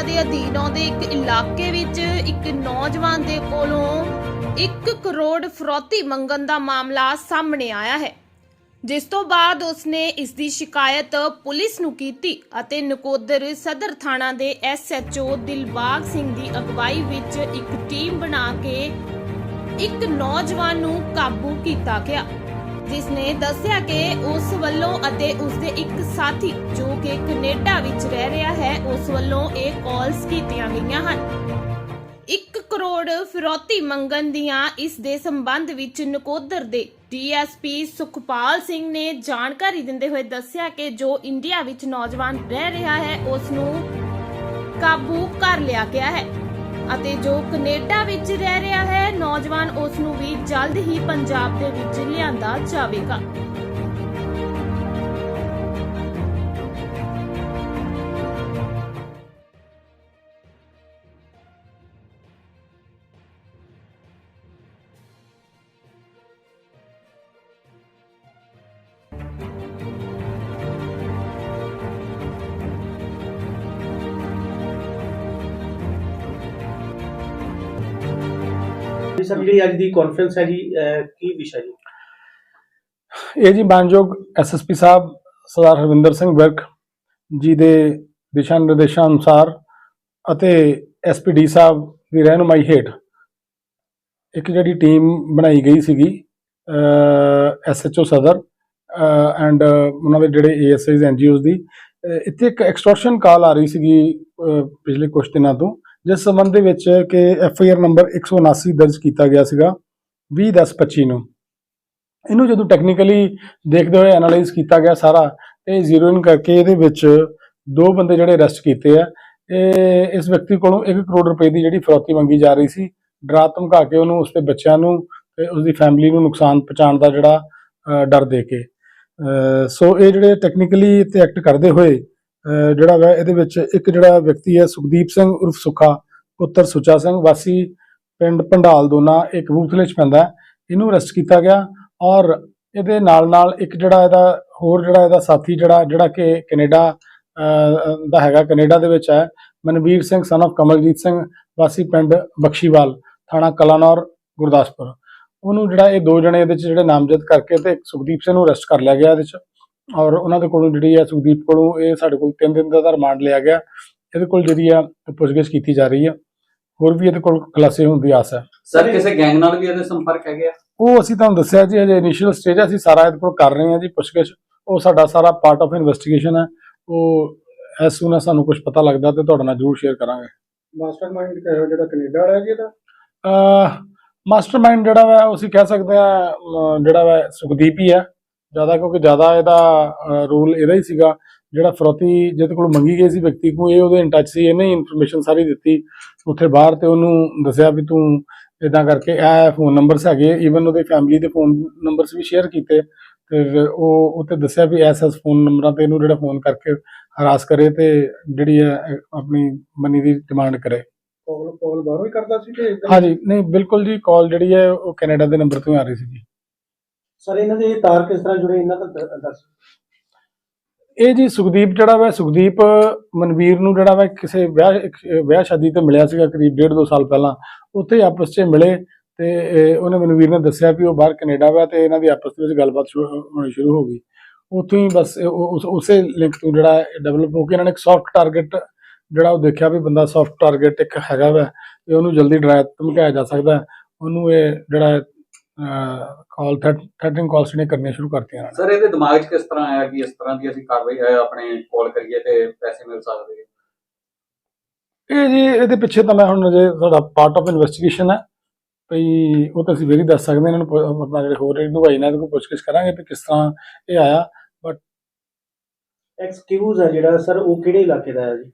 ਥਾਣਾ ਦੇ ਅਧੀਨ ਆਉਂਦੇ ਇੱਕ ਇਲਾਕੇ ਵਿੱਚ ਇੱਕ ਨੌਜਵਾਨ ਦੇ ਕੋਲੋਂ 1 ਕਰੋੜ ਫਰੌਤੀ ਮੰਗਣ ਦਾ ਮਾਮਲਾ ਸਾਹਮਣੇ ਆਇਆ ਹੈ। ਜਿਸ ਤੋਂ ਬਾਅਦ ਉਸਨੇ ਇਸ ਦੀ ਸ਼ਿਕਾਇਤ ਪੁਲਿਸ ਨੂੰ ਕੀਤੀ ਅਤੇ ਨਕੋਦਰ ਸਦਰ ਥਾਣਾ ਦੇ ਐਸਐਚਓ ਦਿਲਬਾਗ ਸਿੰਘ ਦੀ ਅਗਵਾਈ ਵਿੱਚ ਇੱਕ ਟੀਮ ਬਣਾ ਕੇ ਇੱਕ ਨੌਜਵਾਨ ਨੂੰ ਕਾਬੂ ਕੀਤਾ ਗਿਆ। ਜਿਸ ਨੇ ਦੱਸਿਆ ਕਿ ਉਸ ਵੱਲੋਂ ਅਤੇ ਉਸ ਦੇ ਇੱਕ ਸਾਥੀ ਜੋ ਕਿ ਕੈਨੇਡਾ ਵਿੱਚ ਰਹਿ ਰਿਹਾ ਹੈ, ਉਸ ਵੱਲੋਂ ਇਹ ਕਾਲਸ ਕੀਤੀਆਂ ਗਈਆਂ ਹਨ। 1 ਕਰੋੜ ਫਿਰੌਤੀ ਮੰਗਣ ਦੀਆਂ ਇਸ ਦੇ ਸੰਬੰਧ ਵਿੱਚ ਨਕੋਦਰ ਦੇ ਡੀਐਸਪੀ ਸੁਖਪਾਲ ਸਿੰਘ ਨੇ ਜਾਣਕਾਰੀ ਦਿੰਦੇ ਹੋਏ ਦੱਸਿਆ ਕਿ ਜੋ ਇੰਡੀਆ ਵਿੱਚ ਨੌਜਵਾਨ ਰਹਿ ਰਿਹਾ ਹੈ, ਉਸ ਨੂੰ ਕਾਬੂ ਕਰ ਲਿਆ ਗਿਆ ਹੈ। ਅਤੇ ਜੋ ਕੈਨੇਡਾ ਵਿੱਚ ਰਹਿ ਰਿਹਾ ਹੈ, ਨੌਜਵਾਨ ਉਸ ਨੂੰ ਵੀ ਜਲਦ ਹੀ ਪੰਜਾਬ ਦੇ ਵਿੱਚ ਲਿਆਂਦਾ ਜਾਵੇਗਾ। ਜੀ ਜਿਹੜੀ ਅੱਜ ਦੀ ਕਾਨਫਰੰਸ ਹੈ ਜੀ ਕੀ ਵਿਸ਼ਾ ਜੀ? ਇਹ ਜੀ ਮਾਨਯੋਗ ਐਸਐਸਪੀ ਸਾਹਿਬ, ਸਰਦਾਰ ਹਰਵਿੰਦਰ ਸਿੰਘ ਵਿਰਕ ਜੀ ਦੇ ਦਿਸ਼ਾ ਨਿਰਦੇਸ਼ਾਂ ਅਨੁਸਾਰ ਅਤੇ ਐਸਪੀਡੀ ਸਾਹਿਬ ਦੀ ਰਹਿਨੁਮਾਈ ਹੇਠ ਇੱਕ ਜਿਹੜੀ ਟੀਮ ਬਣਾਈ ਗਈ ਸੀਗੀ ਐਸਐਚਓ ਸਦਰ ਐਂਡ ਉਹਨਾਂ ਦੇ ਜਿਹੜੇ ਏਐਸਆਈਜ਼ ਐਨਜੀਓਜ਼ ਦੀ ਇੱਥੇ ਇੱਕ ਐਕਸਟੋਰਸ਼ਨ ਕਾਲ ਆ ਰਹੀ ਸੀਗੀ ਪਿਛਲੇ ਕੁਝ ਦਿਨਾਂ ਤੋਂ। ਜਿਸ ਸੰਬੰਧ ਦੇ ਵਿੱਚ ਕਿ ਐੱਫ ਆਈ ਆਰ ਨੰਬਰ 179 ਦਰਜ ਕੀਤਾ ਗਿਆ ਸੀਗਾ 20/10/25 ਨੂੰ। ਇਹਨੂੰ ਜਦੋਂ ਟੈਕਨੀਕਲੀ ਦੇਖਦੇ ਹੋਏ ਐਨਾਲਾਈਜ਼ ਕੀਤਾ ਗਿਆ ਸਾਰਾ ਤੇ ਜ਼ੀਰੋ ਇਨ ਕਰਕੇ ਇਹਦੇ ਵਿੱਚ ਦੋ ਬੰਦੇ ਜਿਹੜੇ ਅਰੈਸਟ ਕੀਤੇ ਆ, ਇਹ ਇਸ ਵਿਅਕਤੀ ਕੋਲੋਂ 1 ਕਰੋੜ ਰੁਪਏ ਦੀ ਜਿਹੜੀ ਫਰੋਤੀ ਮੰਗੀ ਜਾ ਰਹੀ ਸੀ, ਡਰਾ ਧਮਕਾ ਕੇ ਉਹਨੂੰ ਉਸਦੇ ਬੱਚਿਆਂ ਨੂੰ ਤੇ ਉਸਦੀ ਫੈਮਿਲੀ ਨੂੰ ਨੁਕਸਾਨ ਪਹੁੰਚਾਉਣ ਦਾ ਜਿਹੜਾ ਡਰ ਦੇ ਕੇ। ਸੋ ਇਹ ਜਿਹੜੇ ਟੈਕਨੀਕਲੀ ਤੇ ਐਕਟ ਕਰਦੇ ਹੋਏ ਜਿਹੜਾ ਵਾ, ਇਹਦੇ ਵਿੱਚ ਇੱਕ ਜਿਹੜਾ ਵਿਅਕਤੀ ਹੈ ਸੁਖਦੀਪ ਸਿੰਘ ਉਰਫ ਸੁਖਾ, ਪੁੱਤਰ ਸੁਚਾ ਸਿੰਘ, ਵਾਸੀ ਪਿੰਡ ਪੰਡਾਲ ਦੋਨਾ ਇਹ ਕਬੂਤਲੇ ਚ ਪੈਂਦਾ ਇਹਨੂੰ ਅਰੈਸਟ ਕੀਤਾ ਗਿਆ ਔਰ ਇਹਦੇ ਨਾਲ ਨਾਲ ਇੱਕ ਜਿਹੜਾ ਇਹਦਾ, ਹੋਰ ਜਿਹੜਾ ਇਹਦਾ ਸਾਥੀ ਜਿਹੜਾ ਜਿਹੜਾ ਕਿ ਕੈਨੇਡਾ ਦਾ ਹੈਗਾ, ਕੈਨੇਡਾ ਦੇ ਵਿੱਚ ਹੈ, ਮਨਵੀਰ ਸਿੰਘ ਸਨ of ਕਮਲਜੀਤ ਸਿੰਘ, ਵਾਸੀ ਪਿੰਡ ਬਖਸ਼ੀਵਾਲ, ਥਾਣਾ ਕਲਾਨੌਰ, ਗੁਰਦਾਸਪੁਰ। ਉਹਨੂੰ ਜਿਹੜਾ ਇਹ ਦੋ ਜਣੇ ਇਹਦੇ ਚ ਜਿਹੜੇ ਨਾਮਜ਼ਦ ਕਰਕੇ ਤੇ ਇੱਕ ਸੁਖਦੀਪ ਸਿੰਘ ਨੂੰ ਅਰੈਸਟ ਕਰ ਲਿਆ ਗਿਆ ਇਹਦੇ ਚ। ਔਰ ਉਹਨਾਂ ਦੇ ਕੋਲੋਂ ਜਿਹੜੀ ਹੈ ਸੁਖਦੀਪ ਕੋਲੋਂ ਇਹ ਸਾਡੇ ਕੋਲ 3 ਦਿਨ ਦਾ ਰਿਮਾਂਡ ਲਿਆ ਗਿਆ। ਇਹਦੇ ਕੋਲ ਜਿਹੜੀ ਆ ਪੁੱਛਗਿੱਛ ਕੀਤੀ ਜਾ ਰਹੀ ਹੈ ਹੋਰ ਵੀ ਇਹਦੇ ਕੋਲ ਖੁਲਾਸੇ ਹੋਣ ਦੀ ਆਸ ਹੈ। ਸਰ ਕਿਸੇ ਗੈਂਗ ਨਾਲ ਵੀ ਇਹਦੇ ਸੰਪਰਕ ਹੈਗੇ ਆ? ਉਹ ਅਸੀਂ ਤੁਹਾਨੂੰ ਦੱਸਿਆ ਜੀ ਹਜੇ ਇਨੀਸ਼ੀਅਲ ਸਟੇਜ ਹੈ ਅਸੀਂ ਸਾਰਾ ਇਹਦੇ ਕੋਲ ਕਰ ਰਹੇ ਹਾਂ ਜੀ ਪੁੱਛਗਿੱਛ। ਉਹ ਸਾਡਾ ਸਾਰਾ ਪਾਰਟ ਆਫ ਇਨਵੈਸਟੀਗੇਸ਼ਨ ਹੈ। ਉਹ ਐਸ ਸੂਨ ਸਾਨੂੰ ਕੁਝ ਪਤਾ ਲੱਗਦਾ ਤੇ ਤੁਹਾਡੇ ਨਾਲ ਜ਼ਰੂਰ ਸ਼ੇਅਰ ਕਰਾਂਗੇ। ਮਾਸਟਰਮਾਈਂਡ ਜਿਹੜਾ ਕੈਨੇਡਾ ਵਾਲਾ ਹੈ ਜੀ ਇਹਦਾ? ਮਾਸਟਰਮਾਈਂਡ ਜਿਹੜਾ ਵਾ ਉਹ ਅਸੀਂ ਕਹਿ ਸਕਦੇ ਆ ਜਿਹੜਾ ਵਾ ਸੁਖਦੀਪ ਹੀ ਹੈ। ਜ਼ਿਆਦਾ ਕਿਉਂਕਿ ਜ਼ਿਆਦਾ ਇਹਦਾ ਰੋਲ ਇਹਦਾ ਹੀ ਸੀਗਾ। ਜਿਹੜਾ ਫਰੋਤੀ ਜਿਹਦੇ ਕੋਲ ਮੰਗੀ ਗਈ ਸੀ ਵਿਅਕਤੀ ਨੂੰ ਇਹ ਉਹਦੇ ਇਨ ਟੱਚ ਸੀ ਇਹਨੇ ਇਨਫੋਰਮੇਸ਼ਨ ਸਾਰੀ ਦਿੱਤੀ। ਉੱਥੇ ਬਾਹਰ ਤੇ ਉਹਨੂੰ ਦੱਸਿਆ ਵੀ ਤੂੰ ਇਦਾਂ ਕਰਕੇ ਇਹ ਫੋਨ ਨੰਬਰਸ ਹੈਗੇ ਈਵਨ ਉਹਦੇ ਫੈਮਿਲੀ ਦੇ ਫੋਨ ਨੰਬਰਸ ਵੀ ਸ਼ੇਅਰ ਕੀਤੇ। ਫਿਰ ਉਹ ਉੱਤੇ ਦੱਸਿਆ ਵੀ ਐਸ ਐਸ ਫੋਨ ਨੰਬਰਾਂ ਤੇ ਇਹਨੂੰ ਜਿਹੜਾ ਫੋਨ ਕਰਕੇ ਹਰਾਸ ਕਰੇ ਤੇ ਜਿਹੜੀ ਹੈ ਆਪਣੀ ਮਨੀ ਦੀ ਡਿਮਾਂਡ ਕਰੇ। ਕਾਲ ਕਾਲ ਬਾਹਰੋਂ ਹੀ ਕਰਦਾ ਸੀ ਤੇ ਹਾਂਜੀ ਨਹੀਂ ਬਿਲਕੁਲ ਜੀ ਕਾਲ ਜਿਹੜੀ ਹੈ ਉਹ ਕੈਨੇਡਾ ਦੇ ਨੰਬਰ ਤੋਂ ਆ ਰਹੀ ਸੀ ਜੀ ਸਰ, ਇਹਨਾਂ ਦੇ ਤਾਰ ਕਿਸ ਤਰ੍ਹਾਂ ਜੁੜੇ? ਇਹਨਾਂ ਦਾ ਦੱਸ। ਇਹ ਜੀ ਸੁਖਦੀਪ ਜਿਹੜਾ ਵਾ, ਸੁਖਦੀਪ ਮਨਵੀਰ ਨੂੰ ਜਿਹੜਾ ਵਾ, ਕਿਸੇ ਵਿਆਹ ਵਿਆਹ ਸ਼ਾਦੀ ਤੇ ਮਿਲਿਆ ਸੀਗਾ ਕਰੀਬ ਡੇਢ ਦੋ ਸਾਲ ਪਹਿਲਾਂ। ਉੱਥੇ ਆਪਸ 'ਚ ਮਿਲੇ ਤੇ ਉਹਨੇ ਮਨਵੀਰ ਨੇ ਦੱਸਿਆ ਵੀ ਉਹ ਬਾਹਰ ਕੈਨੇਡਾ ਵਾ ਤੇ ਇਹਨਾਂ ਦੀ ਆਪਸ ਦੇ ਵਿੱਚ ਗੱਲਬਾਤ ਹੋਣੀ ਸ਼ੁਰੂ ਹੋ ਗਈ। ਉੱਥੋਂ ਹੀ ਬਸ ਉਸੇ ਲਿੰਕ ਤੋਂ ਜਿਹੜਾ ਡਿਵੈਲਪ ਹੋ ਕੇ ਇਹਨਾਂ ਨੇ ਇੱਕ ਸੌਫਟ ਟਾਰਗੇਟ ਜਿਹੜਾ ਉਹ ਦੇਖਿਆ ਵੀ ਬੰਦਾ ਸੌਫਟ ਟਾਰਗੇਟ ਇੱਕ ਹੈਗਾ ਵਾ ਤੇ ਉਹਨੂੰ ਜਲਦੀ ਡਰਾਇਆ, ਧਮਕਾਇਆ ਜਾ ਸਕਦਾ। ਉਹਨੂੰ ਇਹ ਜਿਹੜਾ ਕਾਲ ਥ੍ਰੈਟਨਿੰਗ ਕਾਲਸ ਨੇ ਕਰਨੀਆਂ ਸ਼ੁਰੂ ਕਰਤੀਆਂ ਇਹਨਾਂ ਨੇ। ਸਰ ਇਹਦੇ ਦਿਮਾਗ 'ਚ ਕਿਸ ਤਰ੍ਹਾਂ ਆਇਆ ਕਿ ਇਸ ਤਰ੍ਹਾਂ ਦੀ ਅਸੀਂ ਕਾਰਵਾਈ ਅਹ, ਆਪਣੇ ਕਾਲ ਕਰੀਏ ਤੇ ਪੈਸੇ ਮਿਲ ਸਕਦੇ ਇਹ ਜੀ ਇਹਦੇ ਪਿੱਛੇ ਤਾਂ ਮੈਂ ਹੁਣ ਜੇ ਸਾਡਾ ਪਾਰਟ ਆਫ ਇਨਵੈਸਟੀਗੇਸ਼ਨ ਹੈ। ਭਈ ਉਹ ਤਾਂ ਅਸੀਂ ਵੇਰੀ ਦੱਸ ਸਕਦੇ ਹਾਂ ਇਹਨਾਂ ਨੂੰ ਆਪਣਾ ਜਿਹੜੇ ਹੋਰ ਡੂੰਘਾਈ ਨਾਲ ਕੋਲ ਪੁੱਛਗਿੱਛ ਕਰਾਂਗੇ ਵੀ ਕਿਸ ਤਰ੍ਹਾਂ ਇਹ ਆਇਆ। ਐਕਸਕਿਊਜ਼ ਹੈ ਜਿਹੜਾ ਸਰ ਉਹ ਕਿਹੜੇ ਇਲਾਕੇ ਦਾ ਹੈ ਜੀ?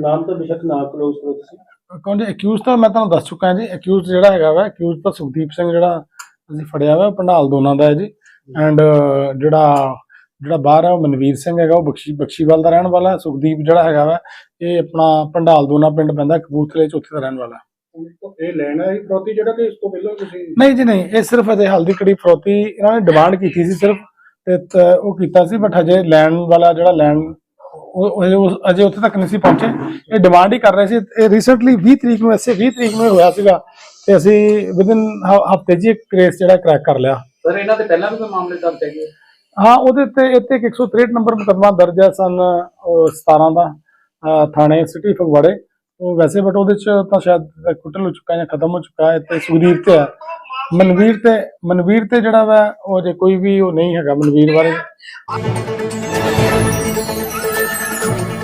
ਨਾਮ ਤਾਂ ਬੇਸ਼ੱਕ ਨਾ ਕਲੋਜ਼ ਕਰੋ ਤੁਸੀਂ। ਕੌਣ ਜੀ? ਅਕਿਊਜ਼ ਤਾਂ ਮੈਂ ਤੁਹਾਨੂੰ ਦੱਸ ਚੁੱਕਾ ਹਾਂ ਜੀ ਅਕਿਊਜ਼ ਜਿਹੜਾ ਹੈਗਾ ਵਾ ਅਕਿਊਜ਼ ਤਾਂ ਸੁਖਦੀਪ ਸਿੰਘ ਜਿਹੜਾ ਅਸੀਂ ਫੜਿਆ ਵਾ ਪੰਡਾਲ ਦੋਨਾਂ ਦਾ ਹੈ ਜੀ। ਐਂਡ ਜਿਹੜਾ ਜਿਹੜਾ ਬਾਹਰ ਹੈ ਉਹ ਮਨਵੀਰ ਸਿੰਘ ਹੈਗਾ ਉਹ ਬਖਸ਼ੀ ਬਖਸ਼ੀਵਾਲ ਦਾ ਰਹਿਣ ਵਾਲਾ ਸੁਖਦੀਪ ਜਿਹੜਾ ਹੈਗਾ ਵਾ ਇਹ ਆਪਣਾ ਪੰਡਾਲ ਦੋਨਾ ਪਿੰਡ ਪੈਂਦਾ ਕਪੂਰਥਲੇ ਚ ਉੱਥੇ ਦਾ ਰਹਿਣ ਵਾਲਾ। ਇਹ ਲੈਣਾ ਹੈ ਪ੍ਰੋਤੀ ਜਿਹੜਾ ਕਿ ਇਸ ਤੋਂ ਪਹਿਲਾਂ ਤੁਸੀਂ ਨਹੀਂ ਜੀ ਨਹੀਂ ਇਹ ਸਿਰਫ ਅਜੇ ਹਲਦੀ ਕੜੀ ਫਰੋਤੀ ਇਹਨਾਂ ਨੇ ਡਿਮਾਂਡ ਕੀਤੀ ਸੀ ਸਿਰਫ ਤੇ ਤ- ਉਹ ਕੀਤਾ ਸੀ ਬਟ ਹਜੇ ਲੈਣ ਵਾਲਾ ਜਿਹੜਾ ਲੈਣ ਉਹ ਉਹ ਅਜੇ ਉੱਥੇ ਤੱਕ ਨਹੀਂ ਸੀ ਪਹੁੰਚੇ। ਇਹ ਡਿਮਾਂਡ ਹੀ ਕਰ ਰਹੇ ਸੀ। ਇਹ ਰੀਸੈਂਟਲੀ 20 ਤਰੀਕ ਨੂੰ ਐਸੇ 20 ਤਰੀਕ ਨੂੰ ਇਹ ਹੋਇਆ ਸੀਗਾ ਤੇ ਅਸੀਂ ਵਿਦਿਨ ਹਫ਼ਤੇ ਜੀ ਕੇਸ ਜਿਹੜਾ ਕ੍ਰੈਕ ਕਰ ਲਿਆ। ਸਰ ਇਹਨਾਂ ਦੇ ਪਹਿਲਾਂ ਵੀ ਕੋਈ ਮਾਮਲੇ ਦਰਜ ਹੈਗੇ? ਹਾਂ ਉਹਦੇ ਤੇ ਇੱਥੇ ਇੱਕ 163 ਨੰਬਰ ਮੁਕੱਦਮਾ ਦਰਜ ਹੈ ਸਨ ਉਹ 17 ਦਾ। ਥਾਣੇ ਸਿਟੀ ਫਗਵਾੜੇ। ਉਹ ਵੈਸੇ ਬਟ ਉਹਦੇ ਚ ਤਾਂ ਸ਼ਾਇਦ ਕੁੱਟਲ ਹੋ ਚੁੱਕਾ ਜਾਂ ਖਤਮ ਹੋ ਚੁੱਕਾ ਹੈ ਤੇ ਸੁਖਦੀਪ ਤੇ ਹੈ। ਮਨਵੀਰ ਤੇ ਮਨਵੀਰ ਤੇ ਜਿਹੜਾ ਵਾ ਉਹ ਜੇ ਕੋਈ ਵੀ ਉਹ ਨਹੀਂ ਹੈਗਾ ਮਨਵੀਰ ਬਾਰੇ।